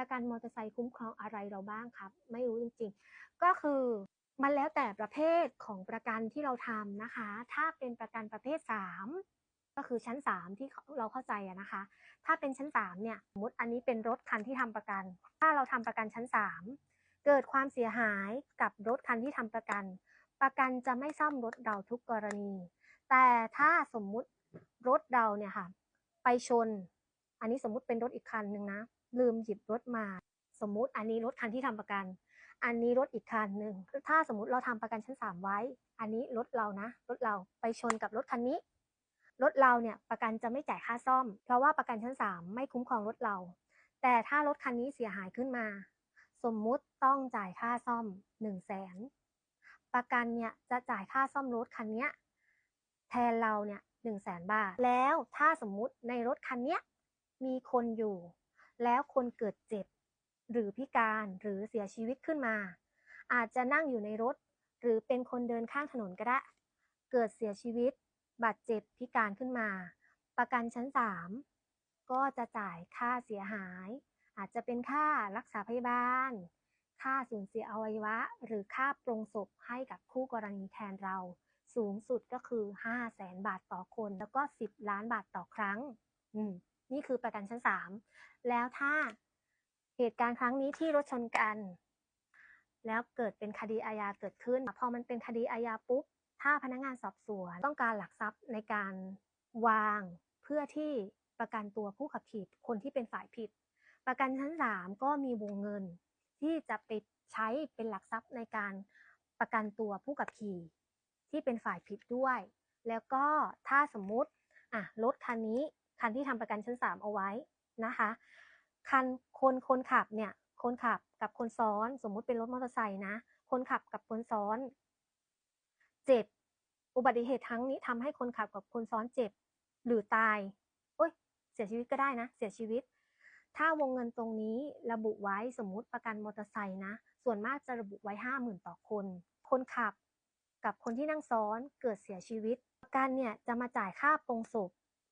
ประกันมอเตอร์ไซค์คุ้มครองอะไรเราบ้างครับ ไม่รู้จริงๆ ก็คือมันแล้วแต่ประเภทของประกันที่เราทำนะคะ ถ้าเป็นประกันประเภท 3 ก็คือชั้น 3 ที่เราเข้าใจอะนะคะ ถ้าเป็นชั้น 3 เนี่ยสมมติอันนี้เป็นรถคันที่ทำประกัน ถ้าเราทำประกันชั้น 3 เกิดความเสียหายกับรถคันที่ทำประกัน ประกันจะไม่ซ่อมรถเราทุกกรณี แต่ถ้าสมมุติรถเราเนี่ยค่ะไปชน อันนี้สมมติเป็นรถอีกคันหนึ่งนะ ลืมหยิบรถมา สมมุติอันนี้รถคันที่ทำประกัน อันนี้รถอีกคันหนึ่งถ้าสมมติเราทำประกันชั้น3ไว้ อันนี้รถเรานะ รถเราไปชนกับรถคันนี้ รถเราเนี่ยประกันจะไม่จ่ายค่าซ่อม เพราะว่าประกันชั้น3ไม่คุ้มครองรถเรา แต่ถ้ารถคันนี้เสียหายขึ้นมา สมมุติต้องจ่ายค่าซ่อม1 0 0 0 0แสนประกันเนี่ยจะจ่ายค่าซ่อมรถคันนี้แทนเราเนี่ยหนึ่งแสนบาท แล้วถ้าสมมุติในรถคันเนี้ย มีคนอยู่ แล้วคนเกิดเจ็บ หรือพิการหรือเสียชีวิตขึ้นมา อาจจะนั่งอยู่ในรถ หรือเป็นคนเดินข้างถนนก็ได้ เกิดเสียชีวิต บาดเจ็บพิการขึ้นมา ประกันชั้น 3 ก็จะจ่ายค่าเสียหาย อาจจะเป็นค่ารักษาพยาบาล ค่าสูญเสียอวัยวะ หรือค่าปรงศพให้กับคู่กรณีแทนเราสูงสุดก็คือ 5 0 0แสนบาทต่อคน แล้วก็ 10 ล้านบาทต่อครั้ง อืม นี่คือประกันชั้น 3 แล้วถ้าเหตุการณ์ครั้งนี้ที่รถชนกัน แล้วเกิดเป็นคดีอาญาเกิดขึ้น พอมันเป็นคดีอาญาปุ๊บ ถ้าพนักงานสอบสวนต้องการหลักทรัพย์ในการวางเพื่อที่ประกันตัวผู้ขับขี่คนที่เป็นฝ่ายผิด ประกันชั้น 3 ก็มีวงเงิน ที่จะไปใช้เป็นหลักทรัพย์ในการประกันตัวผู้ขับขี่ ที่เป็นฝ่ายผิดด้วย แล้วก็ถ้าสมมุติอะรถคันนี้ คันที่ทำประกันชั้น 3 เอาไว้นะคะ คันคนคนขับเนี่ยคนขับกับคนซ้อนสมมุติเป็นรถมอเตอร์ไซค์นะคนขับกับคนซ้อนเจ็บอุบัติเหตุทั้งนี้ทำให้คนขับกับคนซ้อนเจ็บหรือตายโอ้ยเสียชีวิตก็ได้นะ เสียชีวิต ถ้าวงเงินตรงนี้ระบุไว้สมมุติประกันมอเตอร์ไซค์นะ ส่วนมากจะระบุไว้ห้าหมื่นต่อคน คนขับกับคนที่นั่งซ้อนเกิดเสียชีวิตประกันเนี่ยจะมาจ่ายค่าปรงศพ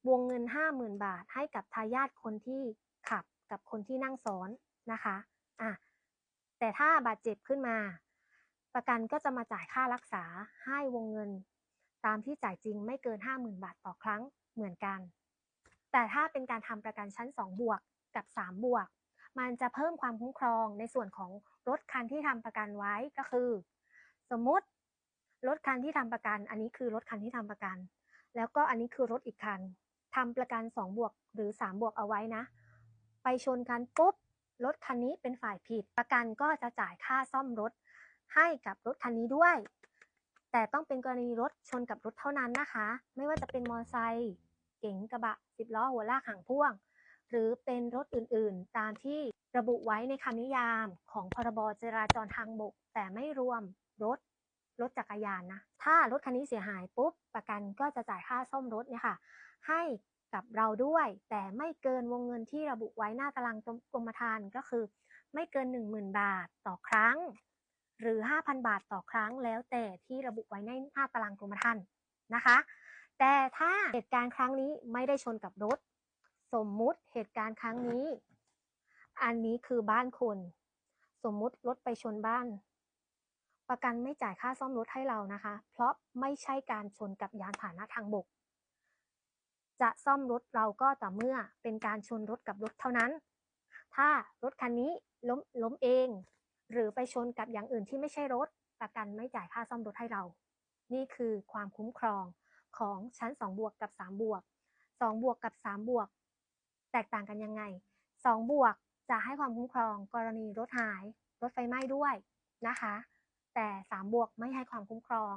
วงเงิน 50,000 บาท ให้กับทายาทคนที่ขับกับคนที่นั่งซ้อนนะคะอะแต่ถ้าบาดเจ็บขึ้นมา ประกันก็จะมาจ่ายค่ารักษาให้วงเงิน ตามที่จ่ายจริงไม่เกิน 50,000 บาทต่อครั้งเหมือนกัน แต่ถ้าเป็นการทำประกันชั้น 2 บวกกับ 3 บวก มันจะเพิ่มความคุ้มครองในส่วนของรถคันที่ทำประกันไว้ก็คือ สมมติรถคันที่ทำประกัน อันนี้คือรถคันที่ทำประกัน แล้วก็อันนี้คือรถอีกคัน ทำประกัน2บวกหรือ3บวกเอาไว้นะ ไปชนกันปุ๊บรถคันนี้เป็นฝ่ายผิด ประกันก็จะจ่ายค่าซ่อมรถให้กับรถคันนี้ด้วย แต่ต้องเป็นกรณีรถชนกับรถเท่านั้นนะคะ ไม่ว่าจะเป็นมอเตอร์ไซค์เก๋งกระบะสิบล้อหัวลากหางพ่วง หรือเป็นรถอื่นๆ ตามที่ระบุไว้ในคำนิยามของพรบจราจรทางบก แต่ไม่รวมรถ รถจักรยานนะ ถ้ารถคันนี้เสียหายปุ๊บประกันก็จะจ่ายค่าซ่อมรถเนี่ยค่ะ ให้กับเราด้วย แต่ไม่เกินวงเงินที่ระบุไว้หน้าตารางกรมธรรม์ก็คือ ไม่เกิน 10,000 บาทต่อครั้ง หรือ 5,000 บาทต่อครั้ง แล้วแต่ที่ระบุไว้ในหน้าตารางกรมธรรม์นะคะ แต่ถ้าเหตุการณ์ครั้งนี้ไม่ได้ชนกับรถ สมมุติเหตุการณ์ครั้งนี้ อันนี้คือบ้านคน สมมุติรถไปชนบ้าน ประกันไม่จ่ายค่าซ่อมรถให้เรานะคะ เพราะไม่ใช่การชนกับยานพาหนะทางบก จะซ่อมรถเราก็ต่อเมื่อเป็นการชนรถกับรถเท่านั้น ถ้ารถคันนี้ล้มล้มเอง หรือไปชนกับอย่างอื่นที่ไม่ใช่รถ ประกันไม่จ่ายค่าซ่อมรถให้เรา นี่คือความคุ้มครองของชั้น 2 บวกกับ 3 บวก 2 บวกกับ 3 บวก แตกต่างกันยังไง 2 บวกจะให้ความคุ้มครองกรณีรถหาย รถไฟไหม้ด้วยนะคะ แต่ 3 บวก ไม่ให้ความคุ้มครอง